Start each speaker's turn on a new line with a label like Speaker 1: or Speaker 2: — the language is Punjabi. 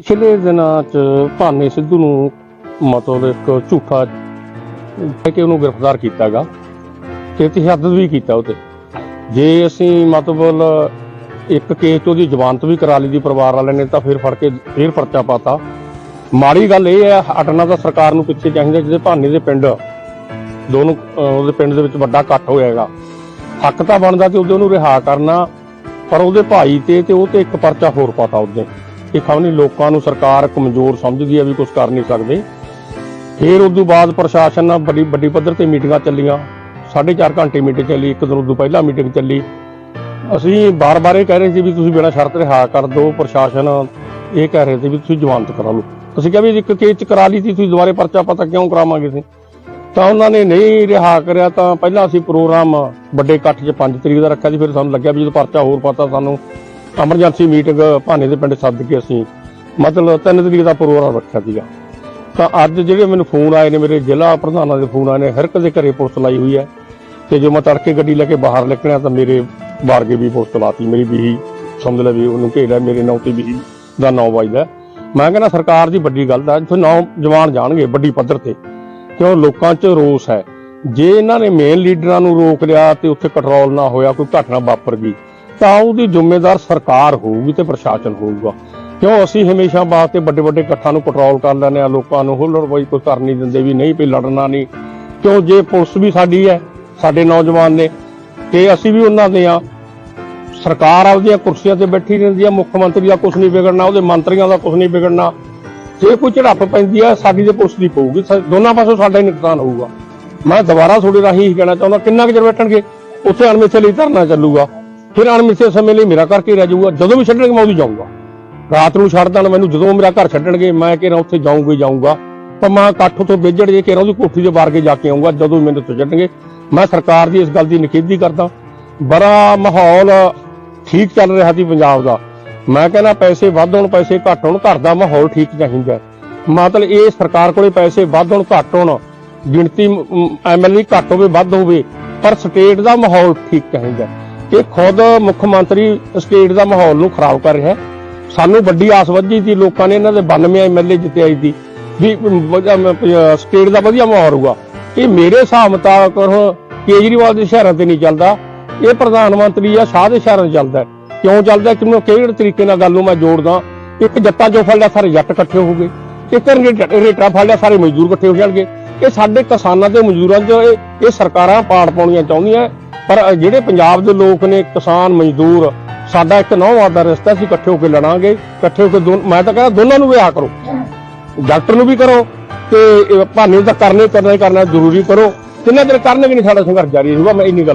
Speaker 1: ਪਿਛਲੇ ਦਿਨਾਂ 'ਚ ਭਾਨੇ ਸਿੱਧੂ ਨੂੰ ਮਤਲਬ ਇੱਕ ਝੂਠਾ ਕਹਿ ਕੇ ਉਹਨੂੰ ਗ੍ਰਿਫਤਾਰ ਕੀਤਾਗਾ ਤੇ ਤਸ਼ੱਦਦ ਵੀ ਕੀਤਾ ਉਹਤੇ। ਜੇ ਅਸੀਂ ਮਤਲਬ ਇੱਕ ਕੇਸ 'ਚ ਉਹਦੀ ਜ਼ਮਾਨਤ ਵੀ ਕਰਾ ਲਈ ਦੀ ਪਰਿਵਾਰ ਵਾਲਿਆਂ ਨੇ ਤਾਂ ਫਿਰ ਫੜ ਕੇ ਫਿਰ ਪਰਚਾ ਪਾਤਾ। ਮਾੜੀ ਗੱਲ ਇਹ ਹੈ, ਹਟਣਾ ਤਾਂ ਸਰਕਾਰ ਨੂੰ ਪਿੱਛੇ ਚਾਹੀਦਾ ਜਿਹਦੇ ਭਾਨੇ ਦੇ ਪਿੰਡ, ਦੋਨੋਂ ਉਹਦੇ ਪਿੰਡ ਦੇ ਵਿੱਚ ਵੱਡਾ ਇਕੱਠ ਹੋਇਆ ਹੈਗਾ। ਹੱਕ ਤਾਂ ਬਣਦਾ ਤੇ ਉਹਦੇ ਉਹਨੂੰ ਰਿਹਾ ਕਰਨਾ, ਪਰ ਉਹਦੇ ਭਾਈ ਤੇ ਤੇ ਉਹ ਤੇ ਇੱਕ ਪਰਚਾ ਹੋਰ ਪਾਤਾ ਉਹਦੇ। ਕਿ ਖਵਨੀ ਲੋਕਾਂ ਨੂੰ ਸਰਕਾਰ ਕਮਜ਼ੋਰ ਸਮਝਦੀ ਹੈ ਵੀ ਕੁਝ ਕਰ ਨਹੀਂ ਸਕਦੇ। ਫਿਰ ਉਸ ਤੋਂ ਬਾਅਦ ਪ੍ਰਸ਼ਾਸਨ ਨਾਲ ਵੱਡੀ ਵੱਡੀ ਪੱਧਰ ਤੇ ਮੀਟਿੰਗਾਂ ਚੱਲੀਆਂ। 4.5 ਘੰਟੇ ਮੀਟਿੰਗ ਚੱਲੀ, ਇੱਕ ਦਿਨ ਉਦੋਂ ਪਹਿਲਾਂ ਮੀਟਿੰਗ ਚੱਲੀ। ਅਸੀਂ ਬਾਰ-ਬਾਰ ਇਹ ਕਹਿ ਰਹੇ ਸੀ ਵੀ ਤੁਸੀਂ ਬਿਨਾਂ ਸ਼ਰਤ ਰਿਹਾ ਕਰ ਦਿਓ, ਪ੍ਰਸ਼ਾਸਨ ਇਹ ਕਹਿ ਰਹੇ ਸੀ ਵੀ ਤੁਸੀਂ ਜ਼ਮਾਨਤ ਕਰਾ ਲਓ। ਅਸੀਂ ਕਿਹਾ ਵੀ ਇੱਕ ਕੇਸ ਚ ਕਰਾ ਲਈ ਸੀ, ਤੁਸੀਂ ਦੁਬਾਰੇ ਪਰਚਾ ਪਤਾ ਕਿਉਂ ਕਰਾਵਾਂਗੇ ਸੀ ਤਾਂ ਉਹਨਾਂ ਨੇ ਨਹੀਂ ਰਿਹਾ ਕਰਿਆ ਤਾਂ ਪਹਿਲਾਂ ਅਸੀਂ ਪ੍ਰੋਗਰਾਮ ਵੱਡੇ ਇਕੱਠ 'ਚ 5 ਤਰੀਕ ਦਾ ਰੱਖਿਆ ਸੀ, ਫਿਰ ਸਾਨੂੰ ਲੱਗਿਆ ਵੀ ਜਦੋਂ ਪਰਚਾ ਹੋਰ ਪਤਾ ਸਾਨੂੰ ਐਮਰਜੈਂਸੀ ਮੀਟਿੰਗ ਭਾਨੇ ਦੇ ਪਿੰਡ ਸੱਦ ਕੇ ਅਸੀਂ, ਮਤਲਬ ਤਿੰਨ ਤਰੀਕ ਦਾ ਪ੍ਰੋਗਰਾਮ ਰੱਖਿਆ ਸੀਗਾ। ਤਾਂ ਅੱਜ ਜਿਹੜੇ ਮੈਨੂੰ ਫੋਨ ਆਏ ਨੇ, ਮੇਰੇ ਜ਼ਿਲ੍ਹਾ ਪ੍ਰਧਾਨਾਂ ਦੇ ਫੋਨ ਆਏ ਨੇ, ਹਰ ਇੱਕ ਦੇ ਘਰੇ ਪੁਲਿਸ ਲਾਈ ਹੋਈ ਹੈ। ਤੇ ਜੋ ਮੈਂ ਤੜਕੇ ਗੱਡੀ ਲੈ ਕੇ ਬਾਹਰ ਨਿਕਲਿਆ ਤਾਂ ਮੇਰੇ ਬਾਰਗੇ ਵੀ ਪੁਲਿਸ ਲਾਤੀ ਮੇਰੀ ਵੀ ਸਮਝ ਲੈ ਵੀ ਉਹਨੂੰ ਘੇਰਿਆ, ਮੇਰੇ ਨਾਂ ਤੇ ਵੀ ਦਾ ਨਾਂ ਵੱਜਦਾ। ਮੈਂ ਕਹਿੰਦਾ, ਸਰਕਾਰ ਦੀ ਵੱਡੀ ਗੱਲ ਦਾ ਇੱਥੇ ਨੌਜਵਾਨ ਜਾਣਗੇ ਵੱਡੀ ਪੱਧਰ ਤੇ ਕਿਉਂ ਲੋਕਾਂ 'ਚ ਰੋਸ ਹੈ। ਜੇ ਇਹਨਾਂ ਨੇ ਮੇਨ ਲੀਡਰਾਂ ਨੂੰ ਰੋਕ ਲਿਆ ਤੇ ਉੱਥੇ ਕੰਟਰੋਲ ਨਾ ਹੋਇਆ, ਕੋਈ ਘਟਨਾ ਵਾਪਰ ਗਈ ਤਾਂ ਉਹਦੀ ਜ਼ਿੰਮੇਦਾਰ ਸਰਕਾਰ ਹੋਊਗੀ ਤੇ ਪ੍ਰਸ਼ਾਸਨ ਹੋਊਗਾ। ਕਿਉਂ? ਅਸੀਂ ਹਮੇਸ਼ਾ ਵਾਸਤੇ ਵੱਡੇ ਵੱਡੇ ਇਕੱਠਾਂ ਨੂੰ ਕੰਟਰੋਲ ਕਰ ਲੈਂਦੇ ਆ ਲੋਕਾਂ ਨੂੰ ਹੁੱਲੜਬਾਈ ਕੋਈ ਕਰ ਨਹੀਂ ਦਿੰਦੇ ਵੀ ਨਹੀਂ ਵੀ ਲੜਨਾ ਨਹੀਂ। ਕਿਉਂ? ਜੇ ਪੁਲਿਸ ਵੀ ਸਾਡੀ ਹੈ, ਸਾਡੇ ਨੌਜਵਾਨ ਨੇ, ਤੇ ਅਸੀਂ ਵੀ ਉਹਨਾਂ ਦੇ ਆ ਸਰਕਾਰ ਆਪਦੀਆਂ ਕੁਰਸੀਆਂ ਤੇ ਬੈਠੀ ਰਹਿੰਦੀ ਆ ਮੁੱਖ ਮੰਤਰੀ ਦਾ ਕੁਝ ਨਹੀਂ ਵਿਗੜਨਾ, ਉਹਦੇ ਮੰਤਰੀਆਂ ਦਾ ਕੁਝ ਨਹੀਂ ਵਿਗੜਨਾ। ਜੇ ਕੋਈ ਝੜਪ ਪੈਂਦੀ ਆ ਸਾਡੀ ਤੇ ਪੁਲਿਸ ਦੀ ਪਊਗੀ ਦੋਨਾਂ ਪਾਸੋਂ ਸਾਡਾ ਹੀ ਨੁਕਸਾਨ ਹੋਊਗਾ। ਮੈਂ ਦੁਬਾਰਾ ਤੁਹਾਡੇ ਰਾਹੀਂ ਹੀ ਕਹਿਣਾ ਚਾਹੁੰਦਾ, ਕਿੰਨਾ ਕੁ ਚਿਰ ਬੈਠਣਗੇ? ਉੱਥੇ ਅਣਮਿੱਥੇ ਲਈ ਧਰਨਾ ਚੱਲੂਗਾ। ਫਿਰ ਅਣਮਿੱਥੇ ਸਮੇਂ ਲਈ ਮੇਰਾ ਕਰਕੇ ਰਹਿ ਜਾਊਗਾ, ਜਦੋਂ ਵੀ ਛੱਡਣਗੇ ਮੈਂ ਉਦੋਂ ਜਾਊਂਗਾ। ਰਾਤ ਨੂੰ ਛੱਡ ਦੇਣ ਮੈਨੂੰ, ਜਦੋਂ ਮੇਰਾ ਘਰ ਛੱਡਣਗੇ, ਮੈਂ ਕਿਹੜਾ ਉੱਥੇ ਜਾਊਂਗਾ ਹੀ ਜਾਊਂਗਾ। ਪਰ ਮੈਂ ਇਕੱਠ ਤੋਂ ਵਿਜੜ ਜੇ ਕਿਹੜਾ ਉਹਦੀ ਕੋਠੀ ਦੇ ਬਾਹਰ ਕੇ ਜਾ ਕੇ ਆਊਂਗਾ, ਜਦੋਂ ਮੈਨੂੰ ਉੱਥੇ ਛੱਡਣਗੇ। ਮੈਂ ਸਰਕਾਰ ਦੀ ਇਸ ਗੱਲ ਦੀ ਨਿਖੇਧੀ ਕਰਦਾ। ਬੜਾ ਮਾਹੌਲ ਠੀਕ ਚੱਲ ਰਿਹਾ ਸੀ ਪੰਜਾਬ ਦਾ। ਮੈਂ ਕਹਿੰਦਾ ਪੈਸੇ ਵੱਧ ਹੋਣ, ਪੈਸੇ ਘੱਟ ਹੋਣ, ਘਰ ਦਾ ਮਾਹੌਲ ਠੀਕ ਚਾਹੀਦਾ। ਮਤਲਬ ਇਹ ਸਰਕਾਰ ਕੋਲੇ ਪੈਸੇ ਵੱਧ ਹੋਣ, ਘੱਟ ਹੋਣ, ਗਿਣਤੀ ਐਮਐਲਏ ਘੱਟ ਹੋਵੇ, ਵੱਧ ਹੋਵੇ, ਪਰ ਸਟੇਟ ਦਾ ਮਾਹੌਲ ਠੀਕ ਚਾਹੀਦਾ। ਕਿ ਖੁਦ ਮੁੱਖ ਮੰਤਰੀ ਸਟੇਟ ਦਾ ਮਾਹੌਲ ਨੂੰ ਖਰਾਬ ਕਰ ਰਿਹਾ ਸਾਨੂੰ ਵੱਡੀ ਆਸ ਵੱਧੀ ਸੀ, ਲੋਕਾਂ ਨੇ ਇਹਨਾਂ ਦੇ 92 ਐਮਐਲਏ ਜਿੱਤੇ ਆਈ ਸੀ ਵੀ ਸਟੇਟ ਦਾ ਵਧੀਆ ਮਾਹੌਲ ਹੋਊਗਾ। ਇਹ ਮੇਰੇ ਹਿਸਾਬ ਮੁਤਾਬਕ ਉਹ ਕੇਜਰੀਵਾਲ ਦੇ ਸ਼ਹਿਰਾਂ ਤੇ ਨਹੀਂ ਚੱਲਦਾ। ਇਹ ਪ੍ਰਧਾਨ ਮੰਤਰੀ ਆ, ਸ਼ਾਹ ਦੇ ਸ਼ਹਿਰਾਂ 'ਚ ਚੱਲਦਾ ਕਿਉਂ ਚੱਲਦਾ ਕਿ ਕਿਹੜੇ ਤਰੀਕੇ ਨਾਲ ਗੱਲ ਨੂੰ ਮੈਂ ਜੋੜਦਾ? ਇੱਕ ਜੱਟਾ ਜੋ ਫੜ ਲਿਆ ਸਾਰੇ ਜੱਟ ਇਕੱਠੇ ਹੋ ਗਏ। ਇੱਕ ਰੇਟ- ਰੇਟਾ ਫੜ ਲਿਆ ਸਾਰੇ ਮਜ਼ਦੂਰ ਇਕੱਠੇ ਹੋ ਜਾਣਗੇ। ਇਹ ਸਾਡੇ ਕਿਸਾਨਾਂ ਤੇ ਮਜ਼ਦੂਰਾਂ 'ਚ ਇਹ ਇਹ ਸਰਕਾਰਾਂ ਪਾੜ ਪਾਉਣੀਆਂ ਚਾਹੁੰਦੀਆਂ। ਪਰ ਜਿਹੜੇ ਪੰਜਾਬ ਦੇ ਲੋਕ ਨੇ, ਕਿਸਾਨ, ਮਜ਼ਦੂਰ, ਸਾਡਾ ਇੱਕ ਨੌਵਾਂ ਦਾ ਰਿਸ਼ਤਾ ਸੀ ਇਕੱਠੇ ਹੋ ਕੇ ਲੜਾਂਗੇ, ਇਕੱਠੇ ਹੋ ਕੇ ਦੋ- ਮੈਂ ਤਾਂ ਕਹਿੰਦਾ ਦੋਨਾਂ ਨੂੰ ਵਿਆਹ ਕਰੋ। ਡਾਕਟਰ ਨੂੰ ਵੀ ਕਰੋ ਤੇ ਇਹ ਭਾਨੇ ਨੂੰ ਤਾਂ ਕਰਨੇ, ਕਰਨਾ ਕਰਨਾ ਜ਼ਰੂਰੀ ਕਰੋ। ਕਿੰਨਾ ਚਿਰ ਕਰਨਗੇ ਨਹੀਂ ਸਾਡਾ ਸੰਘਰਸ਼ ਜਾਰੀ? ਰਹੂਗਾ ਮੈਂ ਇੰਨੀ ਗੱਲ